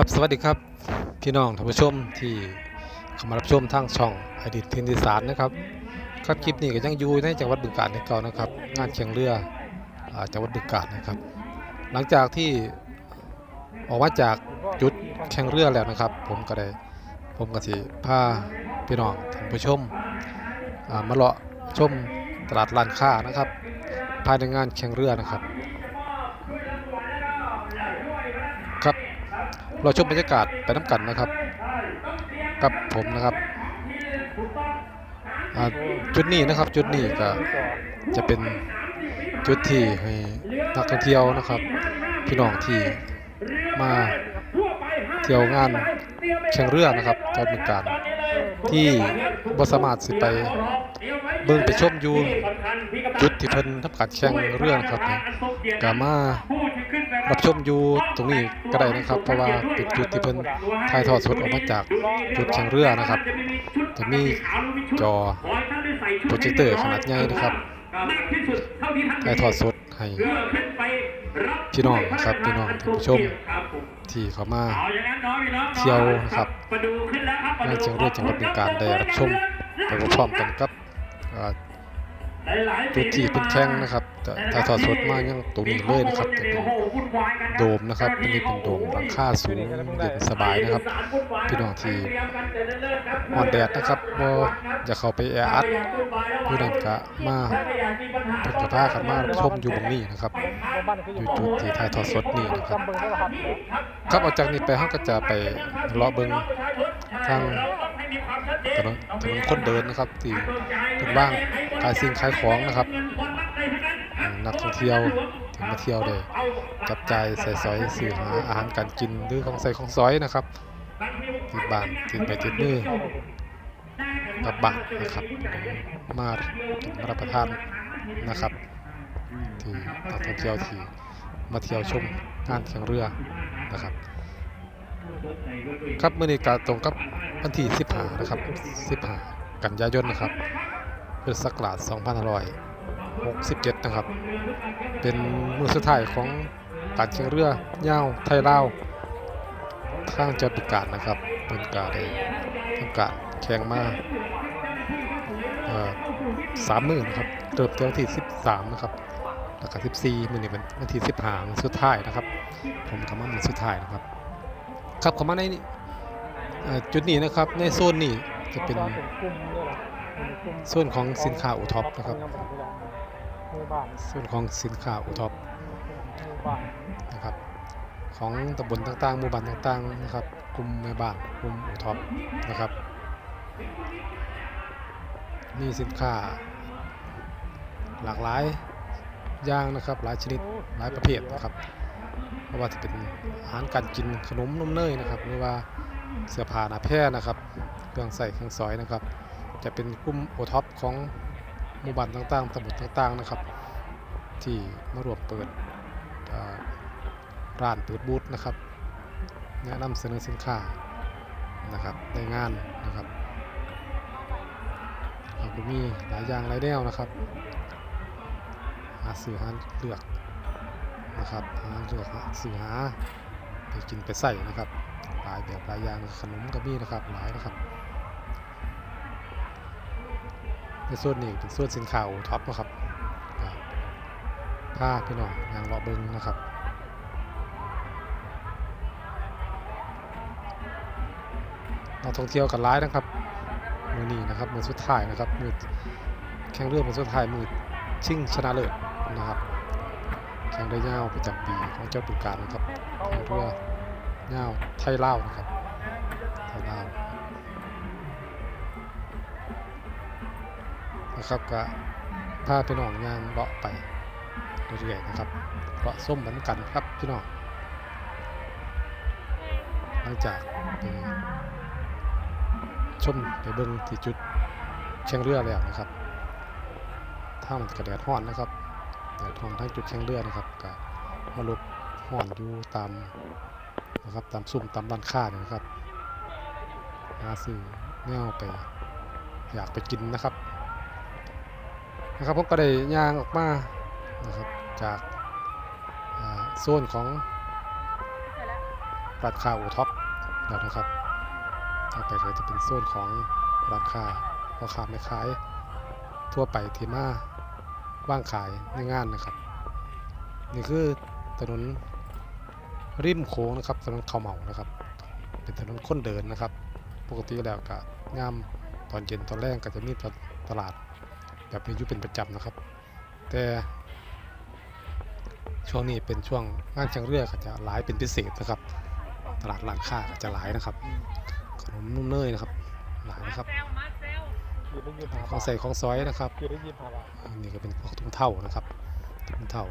ครับสวัสดีครับพี่น้องท่านผู้ชมที่เข้ามารับชมทางช่องอดีตทินดิสารนะครับครับคลิปนี้ก็ยังอยู่ในจังหวัดบึงกาฬในเก่านะครับงานเชียงเรือจังหวัดบึงกาฬนะครับ หลังจากที่ออกมาจากจุดแข่งเรือแล้วนะครับ ผมก็ได้ผมก็สิพาพี่น้องท่านผู้ชมมาเลาะชมตลาดร้านค้านะครับ ภายในงานแข่งเรือนะครับ เราชมบรรยากาศไปน้ำกันนะครับ กับผมนะครับจุดนี้นะครับจุดนี้ก็จะเป็นจุดที่ให้นักท่องเที่ยวนะครับ พี่น้องที่มาเที่ยวงานแข่งเรือนะครับจังหวัดบึงกาฬที่บสามารถสิไป เบิ่งไปชมอยู่จุดที่เพิ่นทำการแข่งเรื่อนะครับก็มารับชมอยู่ตรงนี้ก็ได้นะครับ เพราะว่าเป็นจุดที่เพิ่นถ่ายทอดสดออกมาจากจุดแข่งเรือนะครับจะมีจอโปรเจคเตอร์ขนาดใหญ่นะครับถ่ายทอดสดให้พี่น้องครับพี่น้องท่านผู้ชมที่เขามาเที่ยวนะครับนเชียงเรือจังหวัดบึงกาฬได้รับชมไปพร้อมกันกับ อ่าจุดที่เป็นแข่งนะครับแต่ถ่ายทอดสดมากยังตรงนี้เลยนะครับจะเป็นโดมนะครับอันนี้เป็นโดมหลังคาสูงเย็นสบายนะครับ พี่น้องที่อ่อนแดดนะครับบ่อย่าเข้าไปแออัดอยู่นั่นก็มาเพิ่นก็พากันมาชมอยู่ตรงนี้นะครับอยู่จุดที่ถ่ายทอดสดนี่นะครับ ครับออกจากนี้ไปเราก็จะไปเลาะเบิงทาง ถนนถนนคนเดินนะครับที่เป็นว่างขายสิ่งขายของนะครับนักท่องเที่ยวที่มาเที่ยวได้จับจ่ายใส่สอยซื้อหาอาหารการกินหรือของใส่ของสอยนะครับติดบ้านติดไปติดมือกลับบ้านนะครับมามารับประทานนะครับที่นักท่องเที่ยวที่มาเที่ยวชมงานแข่งเรือนะครับ ครับเมื่อนี้กาตรงกับวันที่15นะครับ15กันยายนนะครับพุทธศักราช2567 นะครับ เป็นมือสุดท้ายของการแข่งเรือยาวไทยลาวทางจังหวัดบึงกาฬนะครับเป็นการได้ทำการแข่งมาสามหมื่นครับเริ่มตั้งที่13นะครับแล้วก็14มื้อนี้เป็นวันที่15มื้อสุดท้ายนะครับ ผมก็มามื้อสุดท้ายนะครับ ครับเข้ามาในจุดนี้นะครับในโซนนี้จะเป็นโซนของสินค้าอุท็อปนะครับมือบ้านโซนของสินค้าอุท็อปนนะครับ ของตำบลต่างๆหมู่บ้านต่างๆนะครับกลุ่มแม่บ้านกลุ่มอุท็อปนะครับมีสินค้า หลากหลายอย่างนะครับหลายชนิดหลายประเภทนะครับ เพราะว่าจะเป็นอาหารการกินขนมนมเนยนะครับหรือว่าเสื้อผ้าหน้าแพร่นะครับเครื่องใส่เครื่องซอยนะครับ จะเป็นกลุ่มโอท็อปของหมู่บ้านต่างๆตำบลต่างๆนะครับ ที่มารวมเปิดร้านเปิดบูธนะครับแนะนำเสนอสินค้านะครับในงานนะครับเราก็มีหลายอย่างหลายแนวนะครับหาซื้อหาเลือก นะครับเลือกซื้อหาไปกินไปใส่นะครับ หลายแบบหลายอย่างขนมก็มีนะครับหลายนะครับในส่วนนี้เป็นส่วนสินค้าท็อปนะครับผ้าพี่น้องยางเลาะเบิงนะครับนักท่องเที่ยวกันร้ายนะครับมือนี้นะครับมือสุดท้ายนะครับมือแข่งเรือมือสุดท้ายมือชิงชนะเลิศนะครับ แข่งได้ยาวประจำปีของเจ้าปุกการนะครับแข่งเรือยาวไทยลานะครับไทยลานะครับก็พาพี่น้องย่างเลาะไปเรื่อยๆนะครับเลาะส้มเหมือนกันครับพี่น้องหลังจากไปชมไปเบิ่งที่จุดแข่งเรือแล้วนะครับถ้ามันกระแดดห้อนนะครับ แดดห้อนทั้งจุดแข่งเรือนะครับก็มาลบห้อนอยู่ตามนะครับตามซุ่มตามร้านค้าเนี่ยนะครับหาซื้อแนวไปอยากไปกินนะครับนะครับผมก็ได้ย่างออกมานะครับจากอ่าโซนของร้านค้าโอท็อปแล้วนะครับต่อไปก็จะเป็นโซนของร้านค้าพ่อค้าแม่ขายทั่วไปที่มา ว่างขายในงานนะครับ นี่คือถนนริมโค้งนะครับถนนเขาเหมานะครับ เป็นถนนคนเดินนะครับ ปกติแล้วก็งามตอนเย็นตอนแรกก็จะมีตลาด แบบนี้อยู่เป็นประจำนะครับ แต่ช่วงนี้เป็นช่วงงานจังเรือก็จะหลายเป็นพิเศษนะครับ ตลาดร้านค้าก็จะหลายนะครับขนมนุ่มเนยนะครับหลายนะครับ ของใส่ของซอยนะครับอยู่ได้ยินหาบาทอันนี้ก็เป็นพวกถุงเท่านะครับถุงเท่า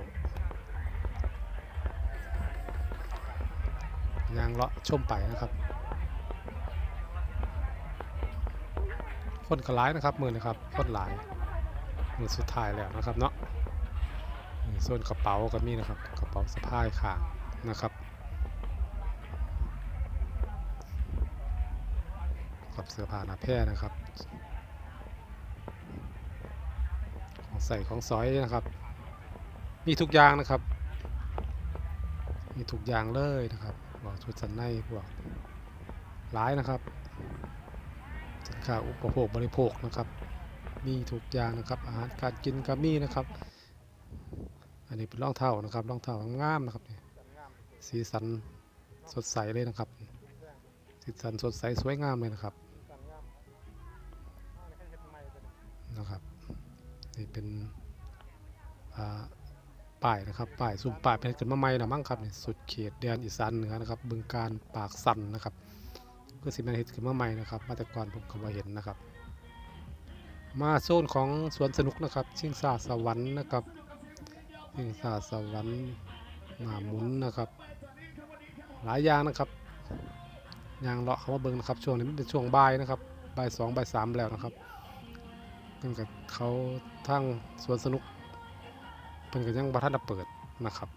ยางเลาะชมไปนะครับ คนก็หลายนะครับมือนะครับคนหลายมือสุดท้ายแล้วนะครับเนาะนี่ส่วนกระเป๋าก็มีนะครับกระเป๋าสะพายข้างนะครับกับเสื้อผ้าหนาแพร่นะครับ ใส่ของซอยนะครับ มีทุกอย่างนะครับ มีทุกอย่างเลยนะครับพวกชุดชั้นในพวกหลายนะครับ สินค้าอุปโภคบริโภคนะครับ มีทุกอย่างนะครับ อาหารการกินก็มีนะครับ อันนี้เป็นรองเท้านะครับรองเท้างามนะครับนี่สีสันสดใสเลยนะครับสีสันสดใสสวยงามเลยนะครับายนะครับป้ายสุ่มป้ายเป็นขึ้นมาใหม่นะมั้งครับนี่สุดเขตแดนอีสานเหนือนะครับบึงการปากสันนะครับก็สิมันเฮ็ดขึ้นมาใหม่นะครับ มาแต่ก่อนผมก็บ่เห็นนะครับ มาโซนของสวนสนุกนะครับชิงซาสวรรค์นะครับชิงซาสวรรค์หมาหมุนนะครับ หลายอย่างนะครับยางเลาะเขามาเบิ่งนะครับช่วงนี้มันเป็นช่วงบ่ายนะครับบ่ายสองบ่ายสามแล้วนะครับเพิ่นกับเขาทั้งสวนสนุก เพิ่นก็ยังบ่ทันได้เปิดนะครับ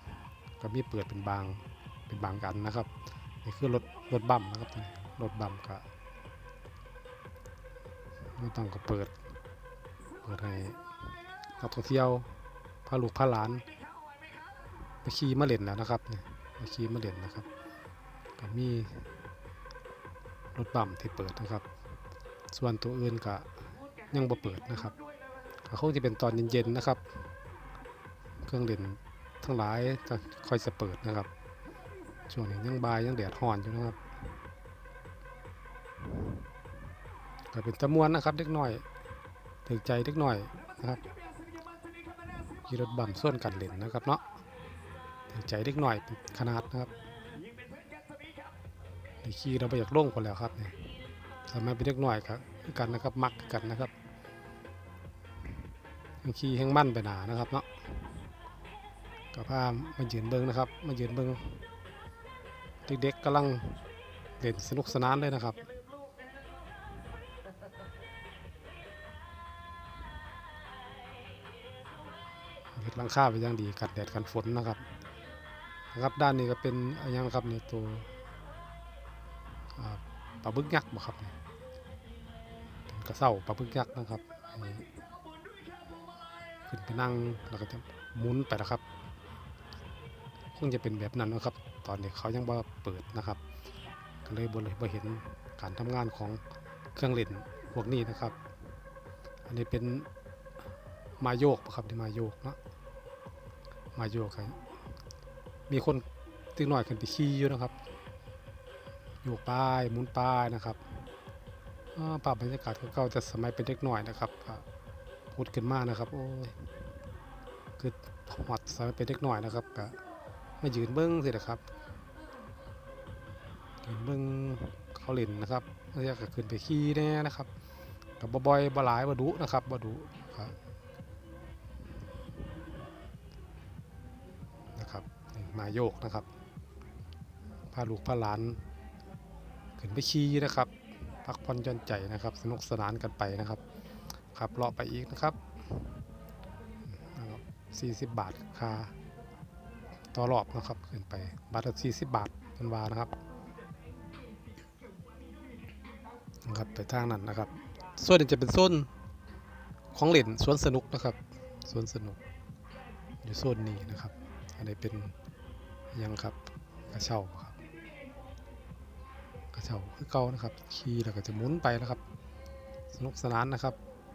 ก็มีเปิดเป็นบางเป็นบางกันนะครับนี่คือรถรถบัมนะครับรถบัมก็ไม่ต้องก็เปิด เปิดให้นักท่องเที่ยวพาลูกพาหลานมาขี่มาเล่นแล้วนะครับเนี่ยมาขี่มาเล่นนะครับ ก็มีรถบัมที่เปิดนะครับ ส่วนตัวอื่นก็ยังบ่เปิดนะครับก็คงจะเป็นตอนเย็นๆนะครับ เครื่องเล่นทั้งหลายจะค่อยจะเปิดนะครับ ช่วงนี้ยังบายยังแดดร้อนอยู่นะครับก็เป็นตะมวนนะครับเด็กน้อยถึงใจเด็กน้อยนะครับขี่รถบัมส่วนกันเล่นนะครับเนาะถึงใจเด็กน้อยขนาดนะครับนี่ขี่เราไปอยากล่งคนแล้วครับเนี่ยสมัยเป็นเด็กหน่อยครับกันนะครับมักกันนะครับขี่แห้งมั่นไปหนานะครับเนาะ ก็พามายืนเบิงนะครับมายืนเบิงเด็กๆกำลังเล่นสนุกสนานเลยนะครับเฮ็ดลังคาไปย่างดีกันแดดกันฝนนะครับนะครับด้านนี้ก็เป็นอะไรยังครับนี่ตัวปลาบึกยักษ์บ่ครับเป็นกระเซ้าปลาบึกยักษ์นะครับขึ้นไปนั่งแล้วก็จะหมุนไปนะครับ คงจะเป็นแบบนั้นนะครับ ตอนนี้เขายังบ่เปิดนะครับ ก็เลยบ่เลยบ่เห็นการทำงานของเครื่องเล่นพวกนี้นะครับ อันนี้เป็นมาโยกครับที่มาโยกเนาะมาโยกครับมีคนติ๊กหน่อยขึ้นไปขี่อยู่นะครับอยู่ป้ายหมุนป้ายนะครับอ่าปรับบรรยากาศเก่าๆแต่สมัยเป็นเด็กหน่อยนะครับพูดขึ้นมากนะครับโอ้ยคือหอดสมัยเป็นเด็กหน่อยนะครับก็ มายืนเบิ้งสินะครับยืนเบิ้งเขาเล่นนะครับแล้วก็ขึ้นไปขี่แน่นะครับกับบ่อยบ่หลายบ่ดุนะครับบ่ดุครับนะครับมาโยกนะครับพาลูกพาหลานขึ้นไปขี่นะครับพักผ่อนหย่อนใจนะครับ สนุกสนานกันไปนะครับขับเลาะไปอีกนะครับนะครับ 40 บาทค่า ต่อรอบนะครับขึ้นไปบาทละ40บบาทเป็นวานะครับนะครับไปทางนั้นนะครับส่วนนี้จะเป็นโซนของเล่นสวนสนุกนะครับสวนสนุก อยู่โซนนี้นะครับ อันนี้เป็นยังครับกระเช้าครับกระเช้าคือเก่านะครับขี่แล้วก็จะหมุนไปนะครับ สนุกสนานนะครับ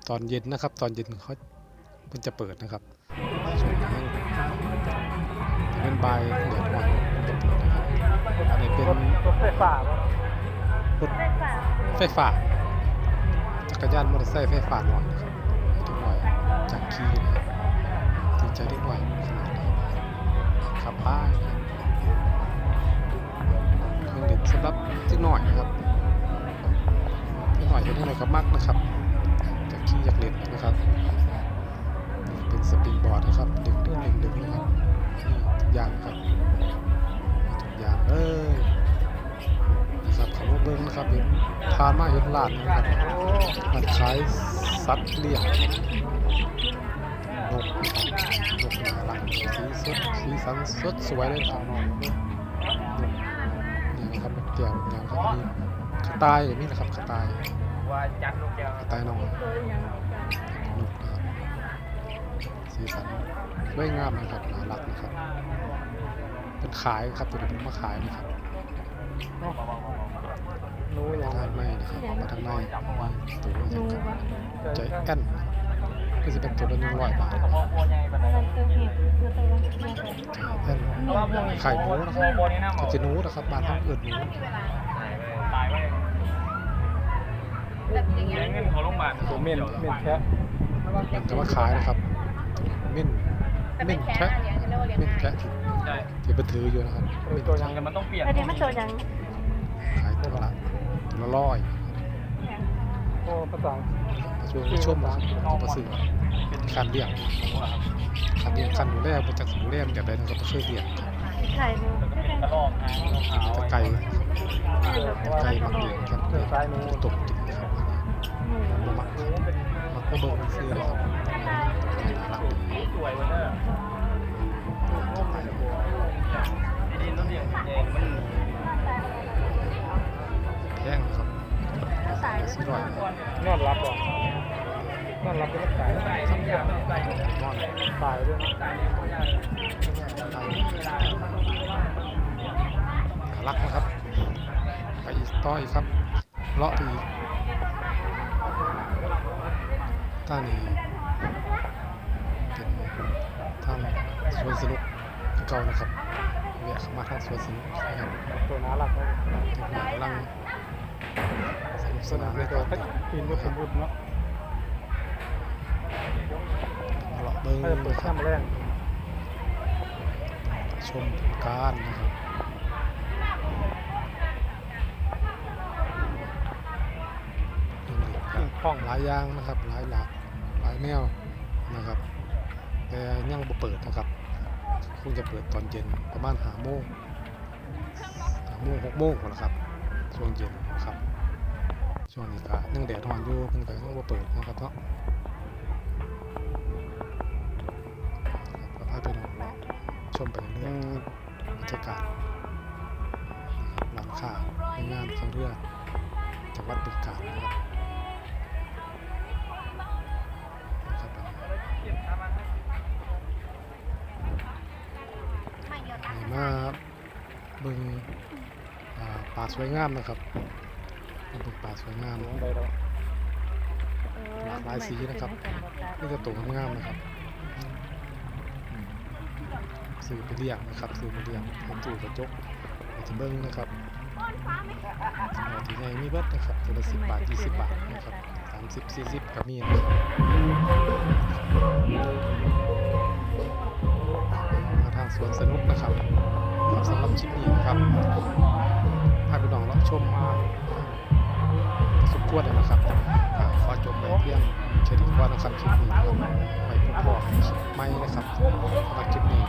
ตอนเย็นนะครับ ตอนเย็นเขาเพิ่นจะเปิดนะครับ บายเดือดร้อนเพิ่นจะเปิดนะครับอันนี้เป็นรถไฟฟ้ารถไฟฟ้าจักรยานมอเตอร์ไซค์ไฟฟ้าหน่อยนะครับเด็กหน่อยจากขี่นะครับถึงใจเด็กหน่อยขนาดนี้ขับป้ายเครื่องเล่นสำหรับเด็กหน่อยนะครับเด็กหน่อยเห็นอะไรก็มักนะครับจากขี่อยากเล่นนะครับ เป็นสปริงบอร์ดนะครับดึงดึงดึงดึงนะครับ เห็นทานมาเห็นร้านนะครับมันขายสัตว์เลี้ยงนกนะครับนกหนาหลังสีสดสีสันสดสวยเลยครับน้องนกนี่นะครับนกแก้วแก้วครับมีกระต่ายก็มีนะครับกระต่ายกระต่ายน้อยนกนะครับสีสันสวยงามนะครับน่ารักนะครับเป็นขายครับตัวนี้เป็นมาขายนะครับ หนูอย่างทางในนะครับออกมาทางในมีตัวอย่างครับใจแอนก็จะเป็นตัวละหนึ่งร้อยบาทใจแอนไข่หมูนะครับก็จะหนูนะครับบ้านเขาเอิดหนูตายไปแบบอย่างเงี้ยเงินเขาโรงพยาบาลตัวเม่นเม่นแค่มันจะมาขายนะครับเม่นเม่นแค่เม่นแคะที่ใช่ที่เป็นถืออยู่นะครับตัวยังมันต้องเปลี่ยนแล้วนี่มันโตยัง ขายตัวละตัว ละร้อยโอ้ภาษาช่วงช่วงนะครับต้องมาซื้อคันเลี้ยงคันเลี้ยงคันหนูแรกมาจากหนูแรกมันจะได้นะครับมาช่วยเลี้ยงครับไข่ดูกระลอกหางขาวตะไก่ไก่มักเลี้ยงครับเดินซ้ายมือตกกินนะครับอันนี้มักครับมักก็เบิ่งซื้อเลยครับน่ารักดีสวยเลยเด้ สี่อยนอนรับหรอนอนรับเป็นสายสายที่อยากใส่นอนสายด้วยนะน่ารักนะครับ ไปอีกต่ออีกครับ เลาะไปอีกท่านี้เป็นทางสวนสนุกเก่านะครับแวะเข้ามาทางสวนสนุกนะครับตัวน่ารักเลยเด็กน้อยกำลัง สนุกสนานในตัวการปีนก็สมบูรณ์เนาะเลาะเบิ้งถ้าจะเปิดนะคข้ารับมแรงชมการนะครับเด็กๆห้องหลายอย่างนะครับหลายหลากหลายแนวนะครับ แต่ยังบ่เปิดนะครับคงจะเปิดตอนเย็นประมาณหาโมงหาโมงหกโมงนะครับช่วงเย็นนะครับ ช่วงนี้ก็ยังแดดร้อนอยู่เพิ่นก็ยังบ่เปิดนะครับเนาะครับก็พาไปลองเลาะชมไปเรื่อยๆบรรยากาศนะครับร้านค้าในงานของเรือจังหวัดบึงกาฬนะครับนะครับอันนี้มาเบิ่งอ่าป่าสวยงามนะครับมาเบิ่งป่า สวยงามลงไปแล้วหลากหลายสีนะครับนี่จะตัวงามๆนะครับซื้อไปเลี้ยงนะครับซื้อไปเลี้ยงเป็นตู้กระจกไปจะเบิ้งนะครับสมัยที่ไงมีเบิดนะครับตัวละสิบบาทยี่สิบบาทนะครับสามสิบสี่สิบก็มีนะครับมาทางสวนสนุกนะครับครับสำหรับคลิปนี้นะครับพาไปลองรับชมมา สุกวรแล้วนะครับก็ขอจบไปเพียงเฉลี่ยว่านนะครับคลิปนี้ครับไปพบกันคลิปใหม่นะครับสำหรับคลิปนี้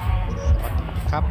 สวัสดีครับ